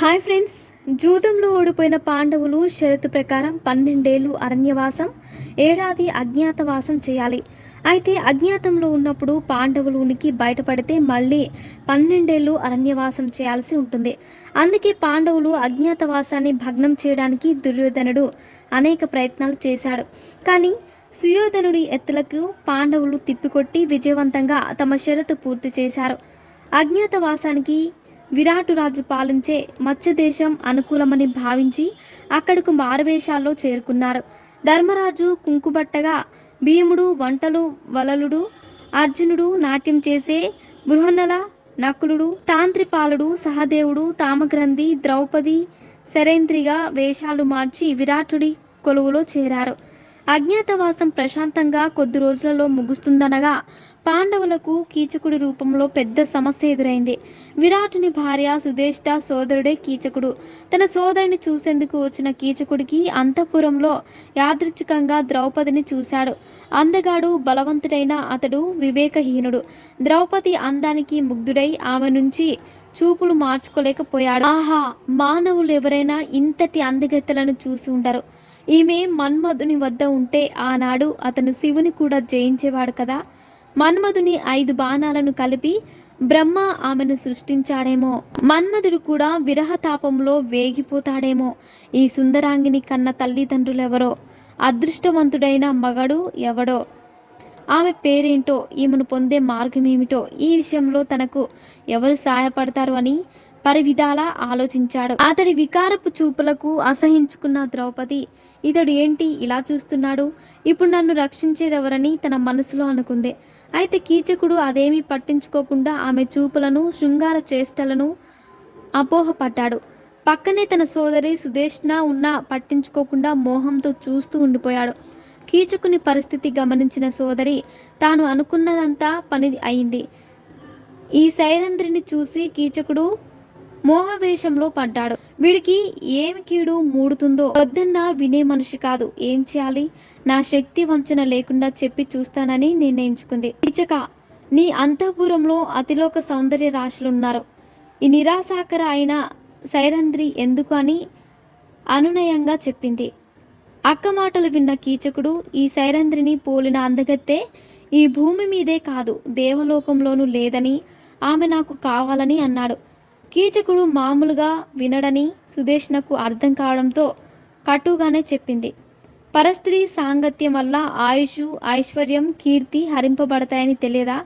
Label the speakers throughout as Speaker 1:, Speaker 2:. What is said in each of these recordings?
Speaker 1: Hi friends జూదంలో ఓడిపోయిన పాండవులు షరతు ప్రకారం పన్నెండేళ్ళు అరణ్యవాసం ఏడాది అజ్ఞాతవాసం చేయాలి. అయితే అజ్ఞాతంలో ఉన్నప్పుడు పాండవులు ఉనికి బయటపడితే మళ్ళీ పన్నెండేళ్ళు అరణ్యవాసం చేయాల్సి ఉంటుంది. అందుకే పాండవులు అజ్ఞాతవాసాన్ని భగ్నం చేయడానికి దుర్యోధనుడు అనేక ప్రయత్నాలు చేశాడు. కానీ సుయోధనుడి ఎత్తులకు పాండవులు తిప్పికొట్టి విజయవంతంగా తమ షరతు పూర్తి చేశారు. అజ్ఞాతవాసానికి విరాటురాజు పాలించే మత్స్యదేశం అనుకూలమని భావించి అక్కడకు మారువేషాల్లో చేరుకున్నారు. ధర్మరాజు కుంకుబట్టగా భీముడు వంటలు వలలుడు అర్జునుడు నాట్యం చేసే బృహన్నల నకులుడు తాంత్రిపాలుడు సహదేవుడు తామగ్రంథి ద్రౌపది శరేంద్రిగా వేషాలు మార్చి విరాటుడి కొలువులో చేరారు. అజ్ఞాతవాసం ప్రశాంతంగా కొద్ది రోజులలో ముగుస్తుందనగా పాండవులకు కీచకుడి రూపంలో పెద్ద సమస్య ఎదురైంది. విరాటుని భార్య సుధేష్ట సోదరుడే కీచకుడు. తన సోదరుని చూసేందుకు వచ్చిన కీచకుడికి అంతఃపురంలో యాదృచ్ఛికంగా ద్రౌపదిని చూశాడు. అందగాడు బలవంతుడైన అతడు వివేకహీనుడు. ద్రౌపది అందానికి ముగ్ధుడై ఆమె నుంచి చూపులు మార్చుకోలేకపోయాడు. ఆహా! మానవులు ఎవరైనా ఇంతటి అందగత్తెలను చూసి ఉండరు. ఈమె మన్మధుని వద్ద ఉంటే ఆనాడు అతను శివుని కూడా జయించేవాడు కదా. మన్మధుని ఐదు బాణాలను కలిపి బ్రహ్మ ఆమెను సృష్టించాడేమో. మన్మధుడు కూడా విరహతాపంలో వేగిపోతాడేమో. ఈ సుందరాంగిని కన్న తల్లిదండ్రులెవరో? అదృష్టవంతుడైన మగడు ఎవడో? ఆమె పేరేంటో? ఈమెను పొందే మార్గం ఏమిటో ఈ విషయంలో తనకు ఎవరు సహాయపడతారు అని పరివిధాలా ఆలోచించాడు. అతడి వికారపు చూపులకు అసహించుకున్న ద్రౌపది ఇతడు ఏంటి ఇలా చూస్తున్నాడు? ఇప్పుడు నన్ను రక్షించేదెవరని తన మనసులో అనుకుంది. అయితే కీచకుడు అదేమీ పట్టించుకోకుండా ఆమె చూపులను శృంగార చేష్టలను అపోహపడ్డాడు. పక్కనే తన సోదరి సుదేష్ణ ఉన్నా పట్టించుకోకుండా మోహంతో చూస్తూ ఉండిపోయాడు. కీచకుని పరిస్థితి గమనించిన సోదరి తాను అనుకున్నదంతా పని అయింది. ఈ సైరంధ్రిని చూసి కీచకుడు మోహవేషంలో పడ్డాడు. వీడికి ఏమి కీడు మూడుతుందో వద్దన్నా వినే మనిషి కాదు. ఏం చేయాలి? నా శక్తి వంచన లేకుండా చెప్పి చూస్తానని నిర్ణయించుకుంది. ఇచక నీ అంతఃపురంలో అతిలోక సౌందర్య రాశులున్నారు. ఈ నిరాశాకర అయిన సైరంధ్రి ఎందుకు అని అనునయంగా చెప్పింది. అక్క మాటలు విన్న కీచకుడు ఈ సైరంధ్రిని పోలిన అందగత్తే ఈ భూమి మీదే కాదు దేవలోకంలోనూ లేదని ఆమె నాకు కావాలని అన్నాడు. కీచకుడు మామూలుగా వినడని సుదేష్ణకు అర్థం కావడంతో కటుగానే చెప్పింది. పరస్త్రీ సాంగత్యం వల్ల ఆయుష్ ఐశ్వర్యం కీర్తి హరింపబడతాయని తెలియదా?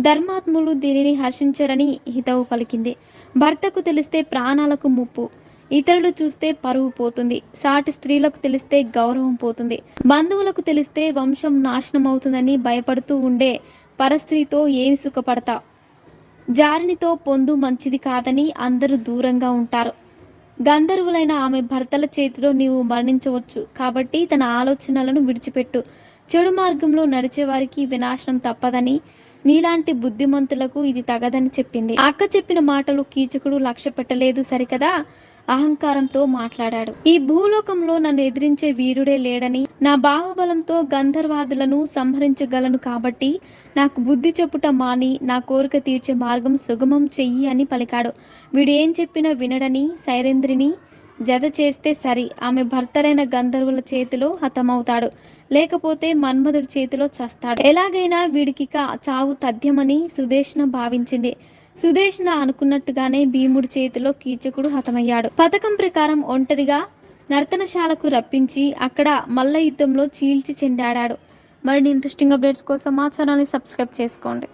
Speaker 1: ధర్మాత్ములు దీనిని హర్షించరని హితవు పలికింది. భర్తకు తెలిస్తే ప్రాణాలకు ముప్పు ఇతరులు చూస్తే పరువు పోతుంది. సాటి స్త్రీలకు తెలిస్తే గౌరవం పోతుంది. బంధువులకు తెలిస్తే వంశం నాశనం అవుతుందని భయపడుతూ ఉండే పరస్త్రీతో ఏమి సుఖపడతావు జారినితో పొందు మంచిది కాదని అందరూ దూరంగా ఉంటారు. గంధర్వులైన ఆమె భర్తల చేతిలో నీవు మరణించవచ్చు. కాబట్టి తన ఆలోచనలను విడిచిపెట్టు. చెడు మార్గంలో నడిచేవారికి వినాశనం తప్పదని నీలాంటి బుద్ధిమంతులకు ఇది తగదని చెప్పింది. అక్క చెప్పిన మాటలు కీచకుడు లక్ష్య పెట్టలేదు సరికదా? అహంకారంతో మాట్లాడాడు. ఈ భూలోకంలో నన్ను ఎదిరించే వీరుడే లేడని నా బాహుబలంతో గంధర్వాదులను సంహరించగలను కాబట్టి నాకు బుద్ధి చెప్పుట మాని నా కోరిక తీర్చే మార్గం సుగమం చెయ్యి అని పలికాడు. వీడు ఏం చెప్పినా వినడని సైరేంద్రిని జత చేస్తే సరి. ఆమె భర్తలైన గంధర్వుల చేతిలో హతమవుతాడు. లేకపోతే మన్మధుడి చేతిలో చస్తాడు. ఎలాగైనా వీడికిక చావు తథ్యమని సుదేష్ణ భావించింది. సుదేష్ణ అనుకున్నట్టుగానే భీముడి చేతిలో కీచకుడు హతమయ్యాడు. పథకం ప్రకారం ఒంటరిగా నర్తనశాలకు రప్పించి అక్కడ మల్ల యుద్ధంలో చీల్చి చెండాడాడు మరిన్ని ఇంట్రెస్టింగ్ అప్డేట్స్ కోసం మా ఛానల్ని సబ్స్క్రైబ్ చేసుకోండి.